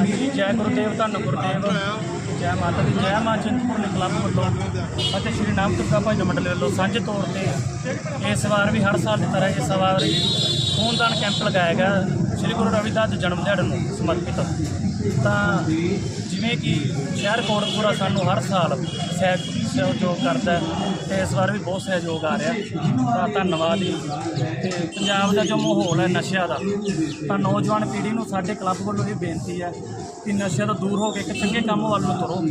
ਹਾਂਜੀ, ਜੈ ਗੁਰਦੇਵ, ਧੰਨ ਗੁਰਦੇਵ। ਜੈ ਮਾਤਾ ਦੀ, ਜੈ ਮਾਂ ਚਿੰਤਪੁਰਨੀ ਕਲੱਬ ਵੱਲੋਂ ਅਤੇ ਸ਼੍ਰੀ ਨਾਮ ਤੁਲਗਾ ਭਾਈ ਮੰਡਲ ਵੱਲੋਂ ਸਾਂਝੇ ਤੌਰ ਤੇ ਇਸ ਵਾਰ ਵੀ ਹਰ ਸਾਲ ਦੀ ਤਰ੍ਹਾਂ ਇਸ ਵਾਰ ਵੀ ਖੂਨਦਾਨ ਕੈਂਪ ਲਗਾਇਆ ਗਿਆ। ਸ਼੍ਰੀ ਗੁਰੂ ਰਵਿਦਾਸ ਦੇ ਜਨਮ ਦਿਹਾੜੇ ਨੂੰ ਸਮਰਪਿਤ। ਤਾਂ ਜਿਵੇਂ ਕਿ ਸ਼ਹਿਰ ਕੋਟਕਪੂਰਾ ਸਾਨੂੰ ਹਰ ਸਾਲ ਸਹਿ- ਸਹਿਯੋਗ ਕਰਦਾ ਹੈ ਤੇ ਇਸ ਵਾਰ ਵੀ ਬਹੁਤ ਸਹਿਯੋਗ ਆ ਰਿਹਾ ਤਾਂ ਧੰਨਵਾਦ ਜੀ। ਤੇ ਪੰਜਾਬ ਦਾ ਜੋ ਮਾਹੌਲ ਹੈ ਨਸ਼ਿਆਂ ਦਾ, ਤਾਂ ਨੌਜਵਾਨ ਪੀੜ੍ਹੀ ਨੂੰ ਸਾਡੇ ਕਲੱਬ ਵੱਲੋਂ ਇਹ ਬੇਨਤੀ ਹੈ ਕਿ ਨਸ਼ਿਆਂ ਤੋਂ ਦੂਰ ਹੋ ਕੇ ਇੱਕ ਚੰਗੇ ਕੰਮ ਵੱਲ ਨੂੰ ਤੁਰੋ।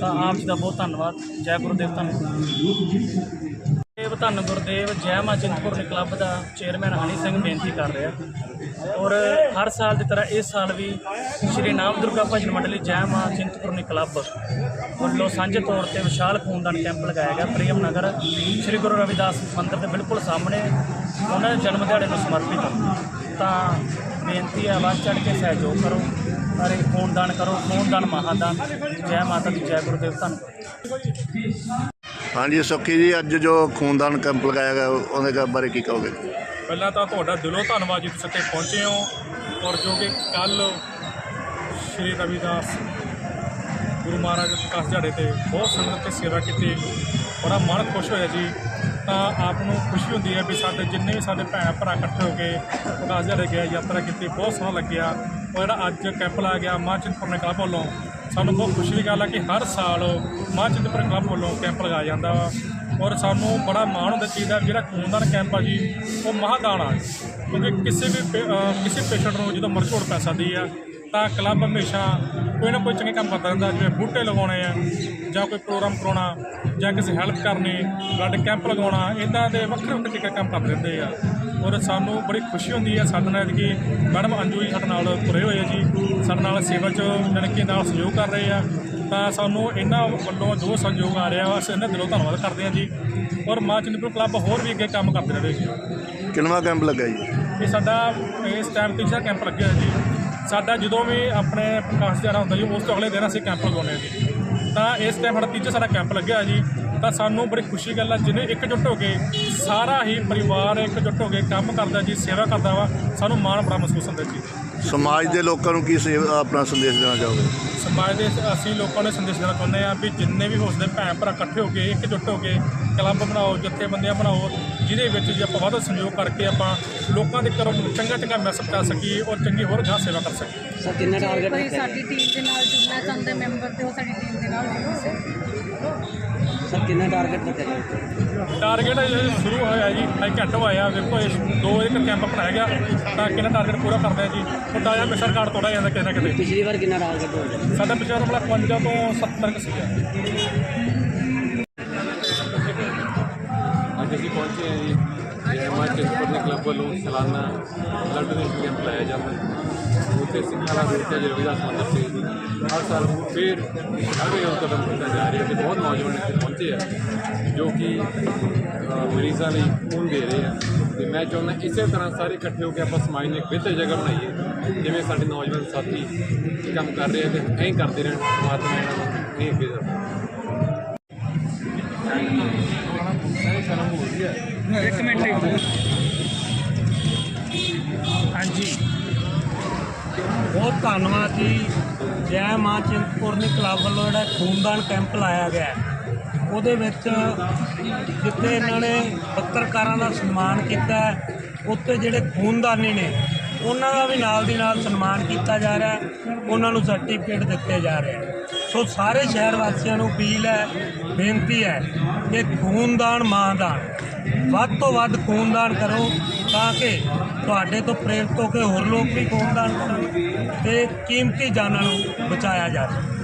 ਤਾਂ ਆਪ ਜੀ ਦਾ ਬਹੁਤ ਧੰਨਵਾਦ। ਜੈ ਗੁਰਦੇਵ ਧੰਨਵਾਦ ਦੇਵ ਧੰਨ ਗੁਰਦੇਵ, ਜੈ ਮਾਂ ਚਿੰਤਪੁਰਨੀ ਕਲੱਬ ਦਾ ਚੇਅਰਮੈਨ ਹਨੀ ਸਿੰਘ ਬੇਨਤੀ ਕਰ ਰਿਹਾ। ਔਰ ਹਰ ਸਾਲ ਦੀ ਤਰ੍ਹਾਂ ਇਸ ਸਾਲ ਵੀ ਸ਼੍ਰੀ ਨਾਮ ਦੁਰਗਾ ਭਜਨ ਮੰਡਲੀ ਜੈ ਮਾਂ ਚਿੰਤਪੁਰਨੀ ਕਲੱਬ ਵੱਲੋਂ ਸਾਂਝੇ ਤੌਰ ਤੇ ਵਿਸ਼ਾਲ ਖੂਨਦਾਨ ਕੈਂਪ ਲਗਾਇਆ ਗਿਆ। ਪ੍ਰੀਅਮ ਨਗਰ, ਸ਼੍ਰੀ ਗੁਰੂ ਰਵਿਦਾਸ ਮੰਦਿਰ ਦੇ ਬਿਲਕੁਲ ਸਾਹਮਣੇ ਉਹਨਾਂ ਦੇ ਜਨਮ ਦਿਹਾੜੇ ਨੂੰ ਸਮਰਪਿਤ ਤਾਂ ਬੇਨਤੀ ਹੈ ਵੱਧ ਚੜ੍ਹ ਕੇ ਸਹਿਯੋਗ ਕਰੋ ਅਰੇ ਖੂਨਦਾਨ ਕਰੋ। ਖੂਨਦਾਨ ਮਹਾਦਾਨ। ਜੈ ਮਾਤਾ ਦੀ ਜੈ ਗੁਰਦੇਵ ਧੰਨ ਹਾਂਜੀ, ਸੁੱਖੀ ਜੀ, ਅੱਜ ਜੋ ਖੂਨਦਾਨ ਕੈਂਪ ਲਗਾਇਆ ਗਿਆ, ਉਹਦੇ ਗਾ- ਬਾਰੇ ਕੀ ਕਹੋਗੇ? ਪਹਿਲਾਂ ਤਾਂ ਤੁਹਾਡਾ ਦਿਲੋਂ ਧੰਨਵਾਦ ਜੀ, ਤੁਸੀਂ ਇੱਥੇ ਪਹੁੰਚੇ ਹੋ। ਔਰ ਜੋ ਕਿ ਕੱਲ ਸ਼੍ਰੀ ਰਵਿਦਾਸ ਗੁਰੂ ਮਹਾਰਾਜ ਦੇ ਪ੍ਰਕਾਸ਼ ਦਿਹਾੜੇ ਤੇ ਬਹੁਤ ਸੰਗਤ ਤੇ ਸੇਵਾ ਕੀਤੀ। ਬੜਾ ਮਨ ਖੁਸ਼ ਹੋਇਆ ਜੀ। ਤਾਂ ਆਪ ਨੂੰ ਖੁਸ਼ੀ ਹੁੰਦੀ ਹੈ ਵੀ ਸਾਡੇ ਜਿੰਨੇ ਵੀ ਸਾਡੇ ਭੈਣ ਭਰਾ ਇਕੱਠੇ ਹੋ ਕੇ ਪ੍ਰਕਾਸ਼ ਦਿਹਾੜੇ ਗਿਆ ਯਾਤਰਾ ਕੀਤੀ, ਬਹੁਤ ਸੋਹਣਾ ਲੱਗਿਆ। ਔਰ ਜਿਹੜਾ ਅੱਜ ਕੈਂਪ ਲਾਇਆ ਗਿਆ ਮਾਂ ਚਿੰਤਪੁਰਨੀ ਕਲੱਬ ਵੱਲੋਂ। ਸਾਨੂੰ ਬਹੁਤ ਖੁਸ਼ੀ ਦੀ ਗੱਲ ਹੈ ਕਿ ਹਰ ਸਾਲ ਮਾਂ ਚਿੰਤਪੁਰਨੀ ਕਲੱਬ ਵੱਲੋਂ ਕੈਂਪ ਲਗਾਇਆ ਜਾਂਦਾ ਵਾ। ਔਰ ਸਾਨੂੰ ਬੜਾ ਮਾਣ ਹੁੰਦਾ ਚੀਜ਼ ਦਾ, ਜਿਹੜਾ ਖੂਨਦਾਨ ਕੈਂਪ ਆ ਜੀ, ਉਹ ਮਹਾਦਾਨ ਆ। ਕਿਉਂਕਿ ਕਿਸੇ ਵੀ ਪੇ- ਅਹ ਕਿਸੇ ਪੇਸ਼ੈਂਟ ਨੂੰ ਜਦੋਂ ਮਰਜ਼ ਹੋੜ ਪੈ ਸਕਦੀ ਆ ਤਾਂ ਕਲੱਬ ਹਮੇਸ਼ਾ ਕੋਈ ਨਾ ਕੋਈ ਚੰਗੇ ਕੰਮ ਕਰਦਾ ਰਹਿੰਦਾ ਜਿਵੇਂ ਬੂਟੇ ਲਗਾਉਣੇ ਆ ਜਾਂ ਕੋਈ ਪ੍ਰੋਗਰਾਮ ਕਰਾਉਣਾ ਜਾਂ ਕਿਸੇ ਹੈਲਪ ਕਰਨੀ ਬਲੱਡ ਕੈਂਪ ਲਗਾਉਣਾ ਇਦਾਂ ਦੇ ਵੱਖਰੇ ਵੱਖਰੇ ਤਰੀਕੇ ਕੰਮ ਕਰਦੇ ਰਹਿੰਦੇ ਆ। ਔਰ ਸਾਨੂੰ ਬੜੀ ਖੁਸ਼ੀ ਹੁੰਦੀ ਹੈ ਸਾਡੇ ਨਾਲ ਕਿ ਮੈਡਮ ਅੰਜੂ ਜੀ ਸਾਡੇ ਨਾਲ ਤੁਰੇ ਹੋਏ ਆ ਜੀ ਸਾਡੇ ਨਾਲ ਸੇਵਾ 'ਚ ਜਾਣੀ ਕਿ ਨਾਲ ਸਹਿਯੋਗ ਕਰ ਰਹੇ ਆ। ਤਾਂ ਸਾਨੂੰ ਇਹਨਾਂ ਵੱਲੋਂ ਜੋ ਸਹਿਯੋਗ ਆ ਰਿਹਾ ਅਸੀਂ ਇਹਨਾਂ ਦਿਲੋਂ ਧੰਨਵਾਦ ਕਰਦੇ ਹਾਂ ਜੀ। ਔਰ ਮਾਂ ਚੰਦਪੁਰ ਕਲੱਬ ਹੋਰ ਵੀ ਅੱਗੇ ਕੰਮ ਕਰਦੇ ਰਹੇ ਜੀ। ਕਿੰਨਵਾਂ ਕੈਂਪ ਲੱਗਾ ਜੀ? ਇਹ ਸਾਡਾ ਇਸ ਟਾਈਮ ਤੀਸਰਾ ਕੈਂਪ ਲੱਗਿਆ ਜੀ। ਸਾਡਾ ਜਦੋਂ ਵੀ ਆਪਣੇ ਪ੍ਰਕਾਸ਼ ਦਿਹਾੜਾ ਹੁੰਦਾ ਜੀ, ਉਸ ਤੋਂ ਅਗਲੇ ਦਿਨ ਅਸੀਂ ਕੈਂਪ ਲਗਾਉਂਦੇ ਹਾਂ ਜੀ। ਤਾਂ ਇਸ ਟਾਈਮ ਸਾਡਾ ਤੀਜਾ ਸਾਡਾ ਕੈਂਪ ਲੱਗਿਆ ਜੀ। ਤਾਂ ਸਾਨੂੰ ਬੜੀ ਖੁਸ਼ੀ ਗੱਲ ਆ, ਜਿਹਨੇ ਇਕਜੁੱਟ ਹੋ ਕੇ ਸਾਰਾ ਹੀ ਪਰਿਵਾਰ ਇਕਜੁੱਟ ਹੋ ਕੇ ਕੰਮ ਕਰਦਾ ਜੀ, ਸੇਵਾ ਕਰਦਾ ਵਾ, ਸਾਨੂੰ ਮਾਣ ਬੜਾ ਮਹਿਸੂਸ ਹੁੰਦਾ ਜੀ। ਸਮਾਜ ਦੇ ਲੋਕਾਂ ਨੂੰ ਕੀ ਸੇਵਾ ਆਪਣਾ ਸੰਦੇਸ਼ ਦੇਣਾ ਚਾਹੋਗੇ? ਸਮਾਜ ਦੇ ਅਸੀਂ ਲੋਕਾਂ ਨੂੰ ਸੰਦੇਸ਼ ਦੇਣਾ ਚਾਹੁੰਦੇ ਹਾਂ ਵੀ ਜਿੰਨੇ ਵੀ ਹੋ ਸਕਦੇ ਭੈਣ ਭਰਾ ਇਕੱਠੇ ਹੋ ਕੇ ਇਕਜੁੱਟ ਹੋ ਕੇ ਕਲੱਬ ਬਣਾਓ ਜਥੇਬੰਦੀਆਂ ਬਣਾਓ ਜਿਹਦੇ ਵਿੱਚ ਜੇ ਆਪਾਂ ਵੱਧ ਸਹਿਯੋਗ ਕਰਕੇ ਆਪਾਂ ਲੋਕਾਂ ਦੇ ਘਰੋਂ ਚੰਗਾ ਚੰਗਾ ਮੈਸੇਜ ਕਰ ਸਕੀਏ ਔਰ ਚੰਗੀ ਹੋਰ ਗਾਂ ਸੇਵਾ ਕਰ ਸਕੀਏ। ਸਰ ਕਿੰਨਾ ਟਾਰਗੇਟ ਕੋਈ ਰੱਖਿਆ ਸਾਡੀ ਟੀਮ ਦੇ ਨਾਲ ਜੁੜਨਾ ਚਾਹੁੰਦੇ ਮੈਂਬਰ ਤੇ ਉਹ ਸਾਡੀ ਟੀਮ ਦੇ ਨਾਲ ਜੁੜੋ ਸਰ। ਕਿੰਨਾ ਟਾਰਗੇਟ ਰੱਖਿਆ ਗਿਆ? ਟਾਰਗੇਟ ਸ਼ੁਰੂ ਹੋਇਆ ਜੀ ਅੱਜ ਘੱਟ ਹੋਇਆ ਵੇਖੋ ਇਸ ਦੋ ਇੱਕ ਕੈਂਪ ਬਣਾਇਆ ਗਿਆ ਤਾਂ ਕਿੰਨਾ ਟਾਰਗੇਟ ਪੂਰਾ ਕਰਦੇ ਆ ਜੀ? ਤੁਹਾਡਾ ਜਿਹਾ ਮਿਸਰ ਕਾਰਡ ਤੋੜਾ ਜਾਂਦਾ ਕਿਤੇ ਨਾ ਕਿਤੇ। ਪਿਛਲੀ ਵਾਰ ਕਿੰਨਾ ਟਾਰਗੇਟ ਹੋਇਆ? ਸਾਡਾ ਪਿਛਲਾ ਰਮਲਾ 55 ਤੋਂ 70 ਕੁ ਸੀਗਾ। ਅੱਜ ਅਸੀਂ ਪਹੁੰਚੇ ਹਾਂ ਜੀ ਇਹ ਹਿਮਾਚਲ ਚਿੰਤਪੁਰਨੀ ਕਲੱਬ ਵੱਲੋਂ ਸਾਲਾਨਾ ਬਲੱਡ ਡੋਨੇਸ਼ਨ ਕੈਂਪ ਲਾਇਆ ਜਾਂਦਾ। ਹੈ ਉੱਥੇ ਸਿੱਖਾਂ ਦਾ ਗੁਰਤਾ ਜੀ ਰਵਿਦਾਸ ਮੰਦਰ ਤੇ ਹਰ ਸਾਲ ਫਿਰ ਅਗੇ ਉਹ ਕਦਮ ਕੀਤਾ ਜਾ ਰਿਹਾ ਤੇ ਬਹੁਤ ਨੌਜਵਾਨ ਇੱਥੇ ਪਹੁੰਚੇ ਆ ਜੋ ਕਿ ਅ, ਲਈ ਖੂਨ ਦੇ ਰਹੇ ਆ। ਤੇ ਮੈਂ ਚਾਹੁੰਦਾ ਇਸੇ ਤਰ੍ਹਾਂ ਸਾਰੇ ਇਕੱਠੇ ਹੋ ਕੇ ਆਪਾਂ ਸਮਾਜ ਨੂੰ ਇੱਕ ਬਿਹਤਰ ਜਗ੍ਹਾ ਬਣਾਈਏ ਜਿਵੇਂ ਸਾਡੇ ਨੌਜਵਾਨ ਸਾਥੀ ਕੰਮ ਕਰ ਰਹੇ ਆ ਤੇ ਐਂ ਕਰਦੇ ਰਹਿਣ ਪਰਮਾਤਮਾ ਇਹਨਾਂ ਨੂੰ ਨਹੀਂ ਅੱਗੇ ਜਾਵੇ ਇੱਕ ਮਿੰਟ ਹਾਂਜੀ। ਬਹੁਤ ਧੰਨਵਾਦ ਜੀ। ਜੈ ਮਾਂ ਚਿੰਤਪੁਰਨੀ ਕਲੱਬ ਵੱਲੋਂ ਜਿਹੜਾ ਖੂਨਦਾਨ ਕੈਂਪ ਲਾਇਆ ਗਿਆ ਉਹਦੇ ਵਿੱਚ ਜਿੱਥੇ ਇਹਨਾਂ ਨੇ ਪੱਤਰਕਾਰਾਂ ਦਾ ਸਨਮਾਨ ਕੀਤਾ ਹੈ, ਉੱਥੇ ਜਿਹੜੇ ਖੂਨਦਾਨੀ ਨੇ ਉਹਨਾਂ ਦਾ ਵੀ ਨਾਲ ਦੀ ਨਾਲ ਸਨਮਾਨ ਕੀਤਾ ਜਾ ਰਿਹਾ ਉਹਨਾਂ ਨੂੰ ਸਰਟੀਫਿਕੇਟ ਦਿੱਤੇ ਜਾ ਰਹੇ ਸੋ ਸਾਰੇ ਸ਼ਹਿਰ ਵਾਸੀਆਂ ਨੂੰ ਅਪੀਲ ਹੈ ਬੇਨਤੀ ਹੈ ਕਿ ਖੂਨਦਾਨ ਮਾਂਦਾਨ ਵੱਧ ਤੋਂ ਵੱਧ ਖੂਨਦਾਨ ਕਰੋ ਤਾਂ ਕਿ ਤੁਹਾਡੇ ਤੋਂ ਪ੍ਰੇਰਿਤ ਹੋ ਕੇ ਹੋਰ ਲੋਕ ਵੀ ਖੂਨਦਾਨ ਕਰਨ ਤੇ ਕੀਮਤੀ ਜਾਨਾਂ ਨੂੰ ਬਚਾਇਆ ਜਾ ਸਕੇ।